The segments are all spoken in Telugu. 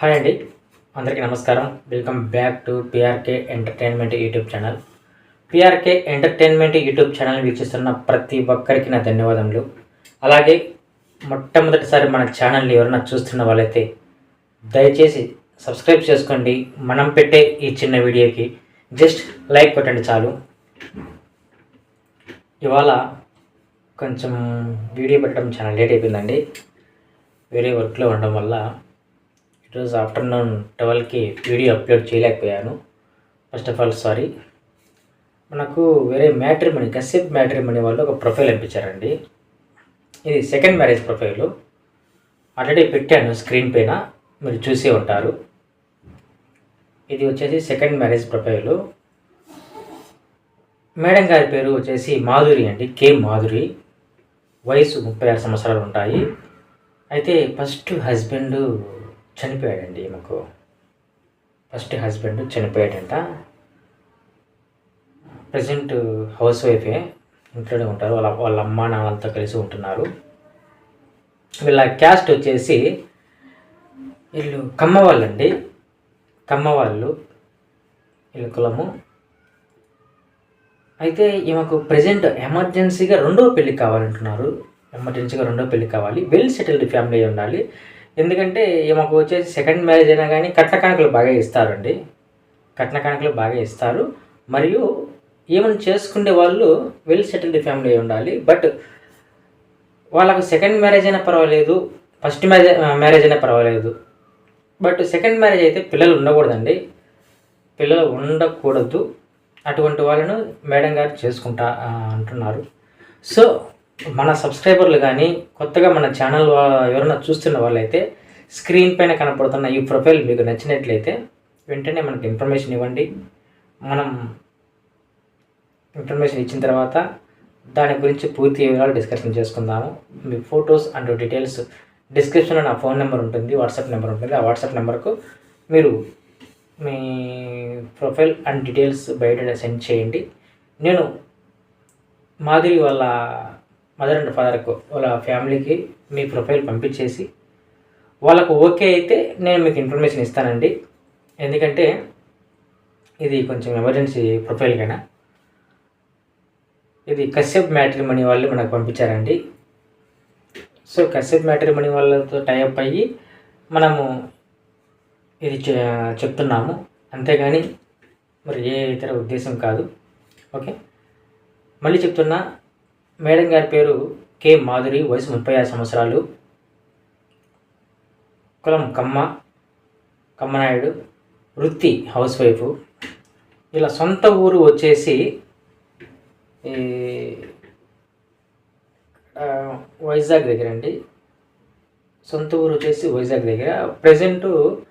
హాయ్ అండి. అందరికీ నమస్కారం. Welcome back to PRK entertainment YouTube channel PRK entertainment YouTube channel వీక్షిస్తున్న ప్రతి ఒక్కరికి నా ధన్యవాదములు. అలాగే మొట్టమొదటిసారి మన ఛానల్ని ఎవరైనా చూస్తున్న వాళ్ళైతే దయచేసి సబ్స్క్రైబ్ చేసుకోండి. మనం పెట్టే ఈ చిన్న వీడియోకి జస్ట్ లైక్ కొట్టండి చాలు. ఇవాళ కొంచెం వీడియో పెట్టడం చాలా లేట్ అయిపోయిందండి. వేరే వర్క్లో ఉండడం వల్ల ఈరోజు ఆఫ్టర్నూన్ ట్వెల్వ్కి వీడియో అప్లోడ్ చేయలేకపోయాను. First of all sorry. మనకు వేరే మ్యాట్రిమనీ కశ్యప్ మ్యాట్రిమనీ వాళ్ళు ఒక ప్రొఫైల్ పంపించారండి ఇది సెకండ్ మ్యారేజ్ ప్రొఫైల్. ఆల్రెడీ పెట్టాను స్క్రీన్ పైన మీరు చూసే ఉంటారు. ఇది వచ్చేసి సెకండ్ మ్యారేజ్ ప్రొఫైల్. మేడం గారి పేరు వచ్చేసి మాధురి అండి కే మాధురి. వయసు ముప్పై ఆరు సంవత్సరాలు ఉంటాయి. అయితే ఫస్ట్ హస్బెండ్ చనిపోయాడండి ఈమెకు ఫస్ట్ హస్బెండ్ చనిపోయాడంట. ప్రజెంట్ హౌస్ వైఫే ఇంట్లోనే ఉంటారు. వాళ్ళ వాళ్ళ అమ్మ నాన్నలతో కలిసి ఉంటున్నారు. వీళ్ళ క్యాస్ట్ వచ్చేసి వీళ్ళు కమ్మ వాళ్ళండి కమ్మ వాళ్ళు వీళ్ళ కులము. అయితే ఈమెకు ప్రజెంట్ ఎమర్జెన్సీగా రెండో పెళ్ళి కావాలంటున్నారు. ఎమర్జెన్సీగా రెండో పెళ్ళి కావాలి. వెల్ సెటిల్డ్ ఫ్యామిలీ ఉండాలి. ఎందుకంటే మాకు వచ్చేసి సెకండ్ మ్యారేజ్ అయినా కానీ కట్న కానుకలు బాగా ఇస్తారండి. కట్న కానుకలు బాగా ఇస్తారు. మరియు ఏమైనా చేసుకునే వాళ్ళు వెల్ సెటిల్డ్ ఫ్యామిలీ ఉండాలి. బట్ వాళ్ళకు సెకండ్ మ్యారేజ్ అయినా పర్వాలేదు ఫస్ట్ మ్యారేజ్ మ్యారేజ్ అయినా పర్వాలేదు. బట్ సెకండ్ మ్యారేజ్ అయితే పిల్లలు ఉండకూడదండి. పిల్లలు ఉండకూడదు. అటువంటి వాళ్ళను మేడం గారు చేసుకుంటా అంటున్నారు. సో మన సబ్స్క్రైబర్లు కానీ కొత్తగా మన ఛానల్ ఎవరైనా చూస్తున్న వాళ్ళైతే స్క్రీన్ పైన కనపడుతున్న ఈ ప్రొఫైల్ మీకు నచ్చినట్లయితే వెంటనే మనకి ఇన్ఫర్మేషన్ ఇవ్వండి. మనం ఇన్ఫర్మేషన్ ఇచ్చిన తర్వాత దాని గురించి పూర్తి వివరాలు డిస్కషన్ చేసుకుందాము. మీ ఫొటోస్ అండ్ డీటెయిల్స్ డిస్క్రిప్షన్లో నా ఫోన్ నెంబర్ ఉంటుంది వాట్సాప్ నెంబర్ ఉంటుంది. ఆ వాట్సాప్ నెంబర్కు మీరు మీ ప్రొఫైల్ అండ్ డీటెయిల్స్ బయట సెండ్ చేయండి. నేను మాదిరి వాళ్ళ మదర్ అండ్ ఫాదర్కు వాళ్ళ ఫ్యామిలీకి మీ ప్రొఫైల్ పంపించేసి వాళ్ళకు ఓకే అయితే నేను మీకు ఇన్ఫర్మేషన్ ఇస్తానండి. ఎందుకంటే ఇది కొంచెం ఎమర్జెన్సీ ప్రొఫైల్ కైనా ఇది కశ్యప్ మ్యాట్రిమనీ వాళ్ళు మనకు పంపించారండి. సో కశ్యప్ మ్యాట్రిమనీ వాళ్ళతో టైఅప్ అయ్యి మనము ఇది చె- చెప్తున్నాము. అంతేగాని మరి ఏ ఇతర ఉద్దేశం కాదు. ఓకే? మళ్ళీ చెప్తున్నా మేడం గారి పేరు కె మాధురి వయసు ముప్పై ఆరు సంవత్సరాలు. కులం కమ్మ కమ్మనాయుడు వృత్తి హౌస్ వైఫ్. ఇలా సొంత ఊరు వచ్చేసి ఈ, వైజాగ్ దగ్గర అండి. సొంత ఊరు వచ్చేసి వైజాగ్ దగ్గర. ప్రజెంటు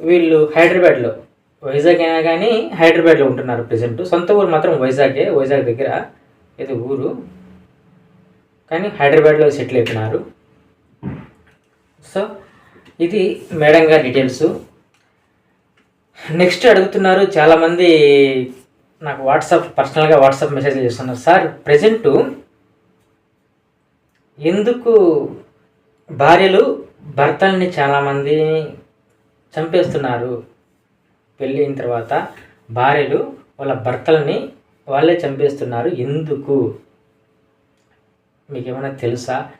వీళ్ళు హైదరాబాద్లో వైజాగ్ అయినా కానీ హైదరాబాద్లో ఉంటున్నారు ప్రజెంట్. సొంత ఊరు మాత్రం వైజాగే వైజాగ్ దగ్గర. ఇది ఊరు. కానీ హైదరాబాద్లో సెటిల్ అయిపోయినారు. సో ఇది మేడం గారి డీటెయిల్స్. నెక్స్ట్ అడుగుతున్నారు చాలామంది నాకు వాట్సాప్ పర్సనల్గా వాట్సాప్ మెసేజ్ చేస్తున్నారు. సార్ ప్రజెంట్ ఎందుకు భార్యలు భర్తల్ని చాలామంది చంపేస్తున్నారు? పెళ్ళి అయిన తర్వాత భార్యలు వాళ్ళ భర్తలని వాళ్ళే చంపేస్తున్నారు. ఎందుకు? మీకు ఏమైనా తెలుసా?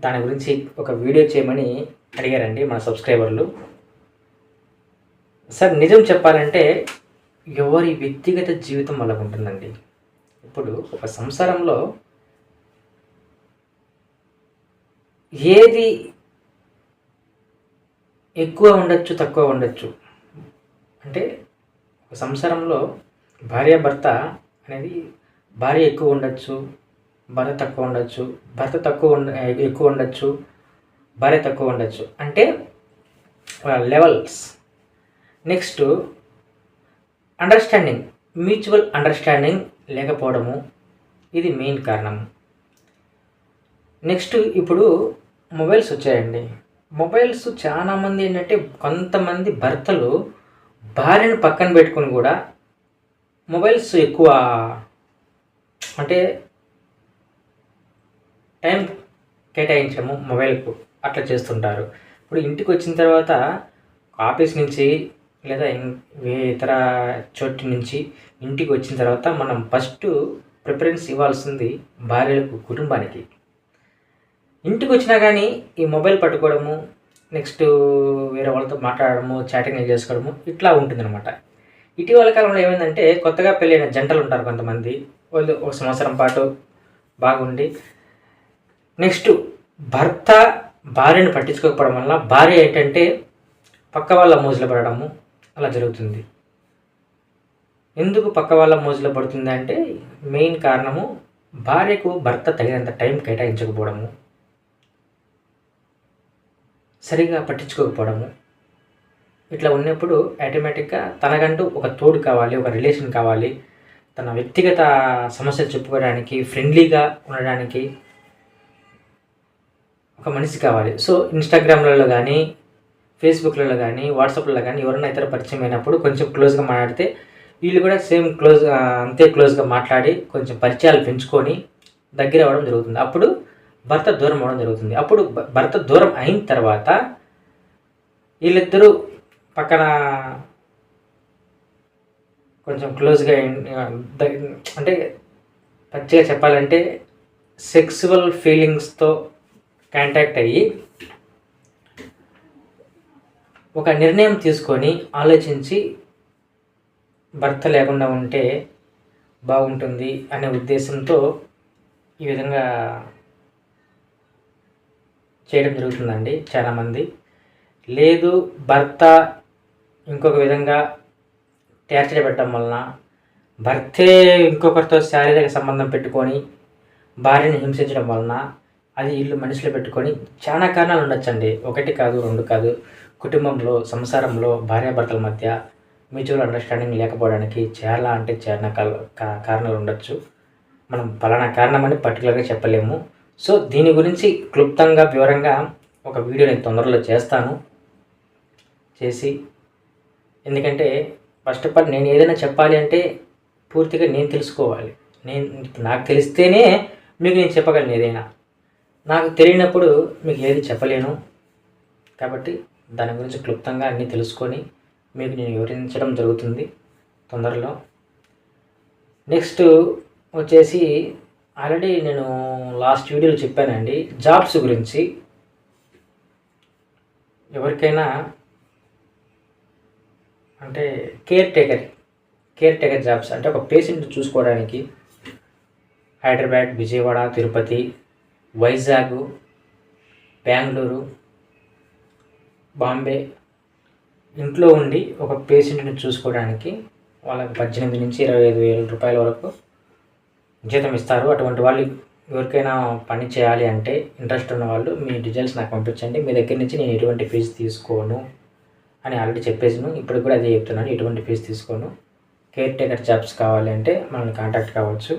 దాని గురించి ఒక వీడియో చేయమని అడిగారండి మన సబ్స్క్రైబర్లు. సార్ నిజం చెప్పాలంటే ఎవరి వ్యక్తిగత జీవితం వాళ్ళకు ఉంటుందండి. ఇప్పుడు ఒక సంసారంలో ఏది ఎక్కువ ఉండొచ్చు తక్కువ ఉండొచ్చు? అంటే ఒక సంసారంలో భార్యాభర్త అనేది భార్య ఎక్కువ ఉండొచ్చు భర్త తక్కువ ఉండొచ్చు భర్త తక్కువ ఉండ ఎక్కువ ఉండొచ్చు భార్య తక్కువ ఉండొచ్చు. అంటే levels next understanding mutual understanding లేకపోవడము ఇది మెయిన్ కారణం. నెక్స్ట్ ఇప్పుడు మొబైల్స్ వచ్చాయండి. మొబైల్స్ చాలామంది ఏంటంటే కొంతమంది భర్తలు భార్యను పక్కన పెట్టుకుని కూడా మొబైల్స్ ఎక్కువ అంటే టైం కేటాయించడము మొబైల్కు అట్లా చేస్తుంటారు. ఇప్పుడు ఇంటికి వచ్చిన తర్వాత ఆఫీస్ నుంచి లేదా ఇతర చోటు నుంచి ఇంటికి వచ్చిన తర్వాత మనం ఫస్ట్ ప్రిఫరెన్స్ ఇవ్వాల్సింది భార్యలకు కుటుంబానికి. ఇంటికి వచ్చినా కానీ ఈ మొబైల్ పట్టుకోవడము నెక్స్ట్ వేరే వాళ్ళతో మాట్లాడడము చాటింగ్ చేసుకోవడము ఇట్లా ఉంటుందన్నమాట. ఇటీవల కాలంలో ఏమైందంటే కొత్తగా పెళ్ళైన జంటలు ఉంటారు కొంతమంది. వాళ్ళు ఒక సంవత్సరం పాటు బాగుండి నెక్స్ట్ భర్త భార్యను పట్టించుకోకపోవడం వల్ల భార్య ఏంటంటే పక్క వాళ్ళ మోజులు పడడము అలా జరుగుతుంది. ఎందుకు పక్క వాళ్ళ మోజులో పడుతుంది అంటే మెయిన్ కారణము భార్యకు భర్త తగినంత టైం కేటాయించకపోవడము సరిగా పట్టించుకోకపోవడము. ఇట్లా ఉన్నప్పుడు ఆటోమేటిక్గా తనకంటూ ఒక తోడు కావాలి ఒక రిలేషన్ కావాలి. తన వ్యక్తిగత సమస్యలు చెప్పుకోవడానికి ఫ్రెండ్లీగా ఉండడానికి ఒక మనిషి కావాలి. సో ఇన్స్టాగ్రామ్లలో కానీ ఫేస్బుక్లలో కానీ వాట్సాప్లలో కానీ ఎవరైనా ఇతర పరిచయం అయినప్పుడు కొంచెం క్లోజ్గా మాట్లాడితే వీళ్ళు కూడా సేమ్ క్లోజ్ అంతే క్లోజ్గా మాట్లాడి కొంచెం పరిచయాలు పెంచుకొని దగ్గర అవ్వడం జరుగుతుంది. అప్పుడు భర్త దూరం అవ్వడం జరుగుతుంది. అప్పుడు భర్త దూరం అయిన తర్వాత వీళ్ళిద్దరూ పక్కన కొంచెం క్లోజ్గా అంటే పచ్చిగా చెప్పాలంటే సెక్సువల్ ఫీలింగ్స్తో కాంటాక్ట్ అయ్యి ఒక నిర్ణయం తీసుకొని ఆలోచించి భర్త లేకుండా ఉంటే బాగుంటుంది అనే ఉద్దేశంతో ఈ విధంగా చేయడం జరుగుతుందండి చాలామంది. లేదు భర్త ఇంకొక విధంగా టార్చర్ పెట్టడం వలన భర్తే ఇంకొకరితో శారీరక సంబంధం పెట్టుకొని భార్యను హింసించడం వలన అది ఇల్లు మనుషులు పెట్టుకొని చాలా కారణాలు ఉండొచ్చండి. ఒకటి కాదు రెండు కాదు. కుటుంబంలో సంసారంలో భార్యాభర్తల మధ్య మ్యూచువల్ అండర్స్టాండింగ్ లేకపోవడానికి చాలా అంటే చాలా కారణాలు ఉండొచ్చు. మనం పలానా కారణం అని పర్టికులర్గా చెప్పలేము. సో దీని గురించి క్లుప్తంగా వివరంగా ఒక వీడియో నేను తొందరలో చేస్తాను. చేసి ఎందుకంటే ఫస్ట్ ఆఫ్ ఆల్ నేను ఏదైనా చెప్పాలి అంటే పూర్తిగా నేను తెలుసుకోవాలి. నేను నాకు తెలిస్తేనే మీకు నేను చెప్పగలను ఏదైనా. నాకు తెలియనప్పుడు మీకు ఏది చెప్పలేను. కాబట్టి దాని గురించి క్లుప్తంగా అన్నీ తెలుసుకొని మీకు నేను వివరించడం జరుగుతుంది తొందరలో. నెక్స్ట్ వచ్చేసి ఆల్రెడీ నేను లాస్ట్ వీడియోలో చెప్పానండి జాబ్స్ గురించి. ఎవరికైనా అంటే caretaker caretaker jobs అంటే ఒక పేషెంట్ చూసుకోవడానికి హైదరాబాద్ విజయవాడ తిరుపతి వైజాగ్ బెంగళూరు బాంబే ఇంట్లో ఉండి ఒక పేషెంట్ని చూసుకోవడానికి వాళ్ళకి పద్దెనిమిది నుంచి ఇరవై ఐదు వేల రూపాయల వరకు జీతం ఇస్తారు. అటువంటి వాళ్ళు ఎవరికైనా పని చేయాలి అంటే ఇంట్రెస్ట్ ఉన్న వాళ్ళు మీ డీటెయిల్స్ నాకు పంపించండి. మీ దగ్గర నుంచి నేను ఎటువంటి ఫీజు తీసుకోను. అని ఆల్రెడీ చెప్పేసాను. ఇప్పుడు కూడా అదే చెప్తున్నాను. ఎటువంటి ఫీజు తీసుకోను. కేర్ టేకర్ జాబ్స్ కావాలి అంటే మనల్ని కాంటాక్ట్ కావచ్చు.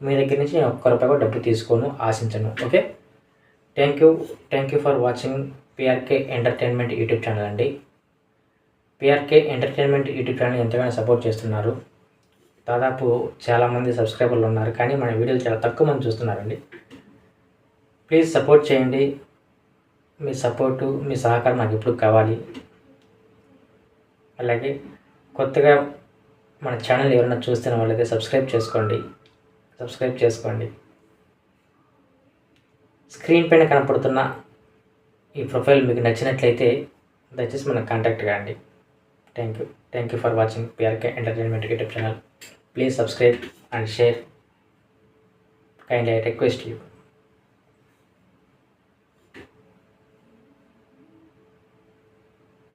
మీ దగ్గర నుంచి నేను ఒక్క రూపాయి కూడా డబ్బు తీసుకోను ఆశించను. Okay thank you thank you for watching PRK entertainment YouTube channel అండి. పిఆర్కే ఎంటర్టైన్మెంట్ యూట్యూబ్ ఛానల్ ఎంతగానో సపోర్ట్ చేస్తున్నారు. దాదాపు చాలామంది సబ్స్క్రైబర్లు ఉన్నారు. కానీ మన వీడియోలు చాలా తక్కువ మంది చూస్తున్నారండి. ప్లీజ్ సపోర్ట్ చేయండి. మీ సపోర్టు మీ సహకారం నాకు ఎప్పుడు కావాలి. అలాగే కొత్తగా మన ఛానల్ ఎవరైనా చూస్తున్న వాళ్ళైతే సబ్స్క్రైబ్ చేసుకోండి. సబ్స్క్రైబ్ చేసుకోండి. స్క్రీన్ పైన కనపడుతున్న ఈ ప్రొఫైల్ మీకు నచ్చినట్లయితే దయచేసి మనకు కాంటాక్ట్ కాండి. Thank you thank you for watching PRK entertainment YouTube channel please subscribe and share kindly I request you